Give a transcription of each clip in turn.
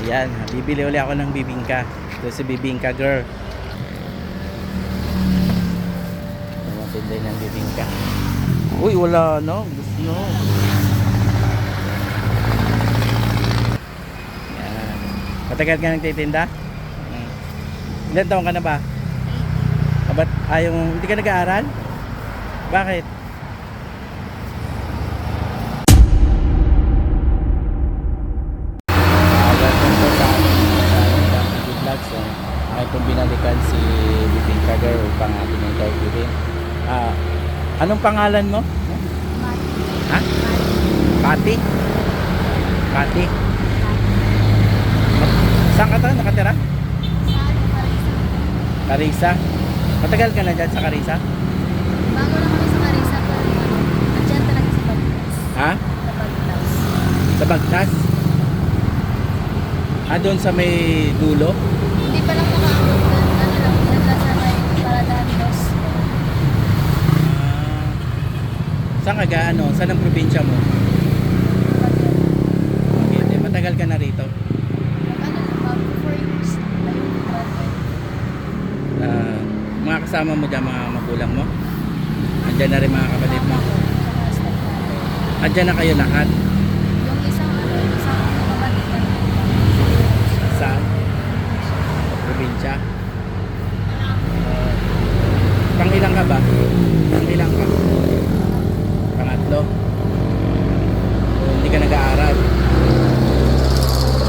Ayan, bibili uli ako ng bibingka. Ito si bibingka girl. Tumatindi ng bibingka. Uy, wala no. Gusto no. Yan. Matagal ka nagtitinda? Hmm. Ilan taon ka na ba? Ah, ba't ayaw, hindi ka nag-aaral? Bakit? Ah, welcome po sa ating uh, Video Vlogs. So, akin pong binalikan si Upang ating interviewin. Ah, anong pangalan mo? Ha? Pati? Pati? Saan ka to? Nakatira? Karisa? Matagal ka na dyan sa Karisa? Bago lang kami sa Marisa, pero ano, andyan talaga sa Bagtas. Ha? Sa Bagtas. Sa Bagtas? Ah, doon sa may dulo? Hindi pa lang makaabot doon. Ano lang, nagka sa may Paradahan Dos. Ah, saan ka ga? Ano? Saan ang probinsya mo? Okay, matagal ka na rito. Lang, bago 4 years. Ayun, graduate. Ah, mga kasama mo dyan, mga magulang mo? Andyan na rin mga kapatid mo? Andyan na kayo lahat? Yung isang ano, isang kapatid na Sa probinsya? Ah, pangilang ka ba? Pangilang ka? Pangatlo? O, hindi ka nag-aaral?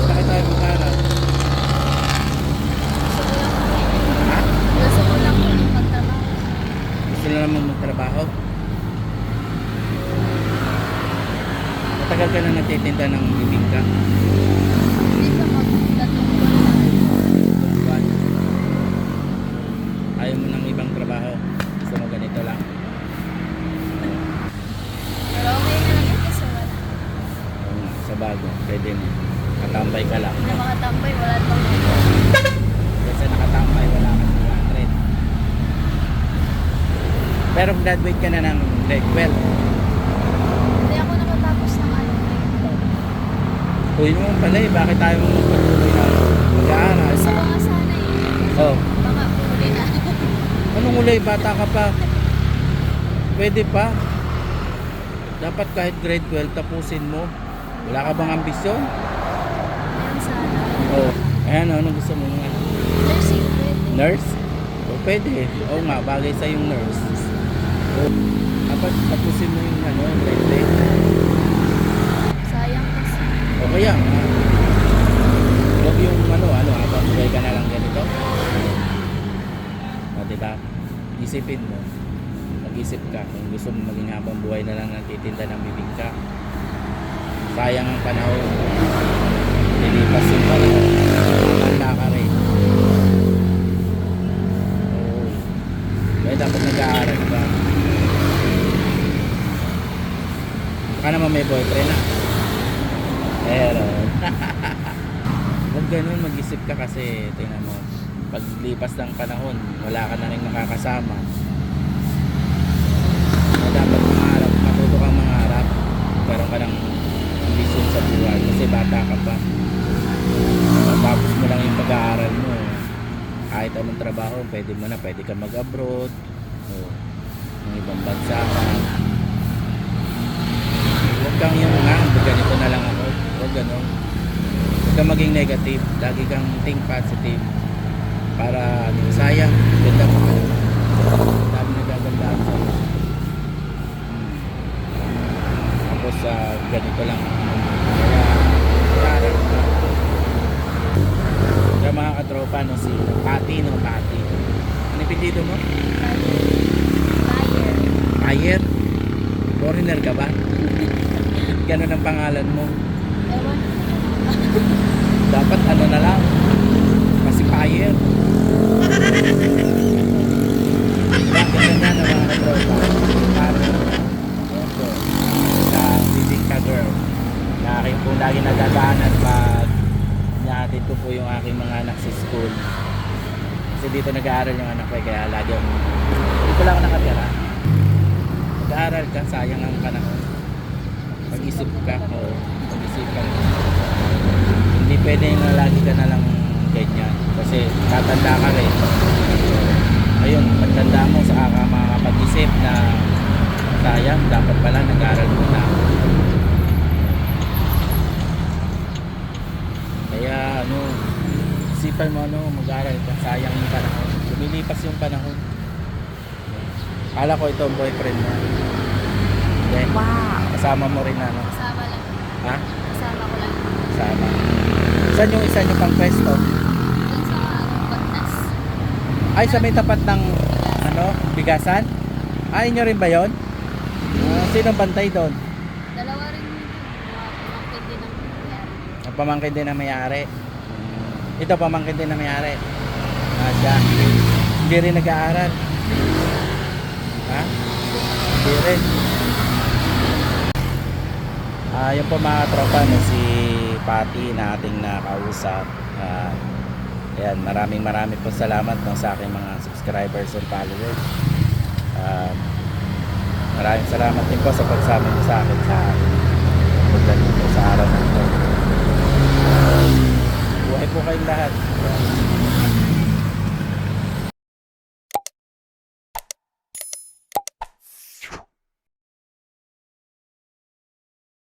Bakit tayo mag-aaral? Gusto ko lang po yung magtrabaho. Gusto na naman magtrabaho? Matagal ka na nagtitinda ng bibingka? Hindi pa magtatong ko na. Buwan. Ayaw mo ng ibang trabaho. Gusto mo ganito lang. Pero okay na lang yun kasi wala. Oo nga, sa bago. Pwede mo. Katambay ka lang. Hindi makatambay, wala pang Kasi nakatambay, wala ka ng 100. Pero graduate ka na ng grade 12. Hindi ako nakatapos ng ano, grade Uy mo pala eh, bakit tayo mo magpatuloy na mag-aaral? Gusto ko nga sana eh. Oh, Baka huli na. anong ulay? Bata ka pa. Pwede pa. Dapat kahit grade 12 tapusin mo. Wala ka bang ambisyon? Ayan sana. Oh, ayan, anong gusto mo nga? Nursing, pwede. Nurse? O pwede. Oo nga, bagay sa yung nurse. O, dapat tapusin mo yung ano, grade 10. Sayang kasi. O kaya nga. Huwag yung ano, ano, habang buhay ka na lang ganito. O, diba? Isipin mo. Mag-isip ka kung gusto mo maging habang buhay na lang nagtitinda ng bibingka. Sayang ang panahon. Lilipas yung panahon. Wala ka rin. Kaya dapat nag-aaral ka. Baka naman may boyfriend na. Pero, huwag ganun, mag-isip ka kasi, tingnan mo, paglipas ng panahon, wala ka na rin makakasama. Kaya dapat mangarap, matuto kang mangarap, karoon ka ng vision sa buhay kasi bata ka pa. Tapos mo lang yung pag-aaral mo. Kahit anong trabaho, pwede mo na, pwede ka mag-abroad, o ng ibang bansa. Huwag kang yung nga, ganito na lang ako. Huwag ganun. Huwag kang maging negative. Lagi kang think positive. Para ano, sayang. Ganda mo. Dami nagagandaan sa Hmm. Tapos ah, ganito lang. Kaya, parang kaya mga katropa, no, si Pati, no, Pati. Ano pindido mo? Buyer. Ayer? Foreigner ka ba? Ganun ang pangalan mo. Dapat ano na lang. Yan, ganyan yan ang mga katropa. Para, po, sa Bibingka Girl. Na akin po lagi nagdadaanan pag Inahatid ko po yung aking mga anak sa school. Kasi dito nag-aaral yung anak ko eh, kaya lagi ang... Dito lang ako nakatira. Mag-aaral ka, sayang ang panahon. Mag-isip ka, o mag-isip ka. Hindi pwedeng lagi ka na lang ganyan. Kasi tatanda ka rin. Ayun, pagtanda mo sa ka makakapag-isip na sayang, dapat pala nag-aral muna ako. Kaya ano, isipan mo ano, mag-aral ka. Sayang yung panahon. Lumilipas yung panahon. Kala ko ito ang boyfriend mo. Okay. Wow. Kasama mo rin ano. Kasama lang. Ha? Kasama ko lang. Kasama. Saan yung isa nyo pang pwesto? Doon sa ano, Bagnas. Ay, sa may tapat ng ano, bigasan? Ay, nyo rin ba yun? Ah, sino bantay doon? Dalawa rin pamangkin din. Ang pamangkin din na may-ari. Ito pamangkin din na may-ari. Ah, siya. Hindi rin nag-aaral. Ha? Hindi rin. Yung po mga tropa no, si Patty na ating nakausap. Ah, ayan, maraming maraming po salamat no, sa aking mga subscribers and followers. Ah, maraming salamat din po sa pagsama niyo sa akin sa pagdating po sa araw na ito. Buhay po kayong lahat.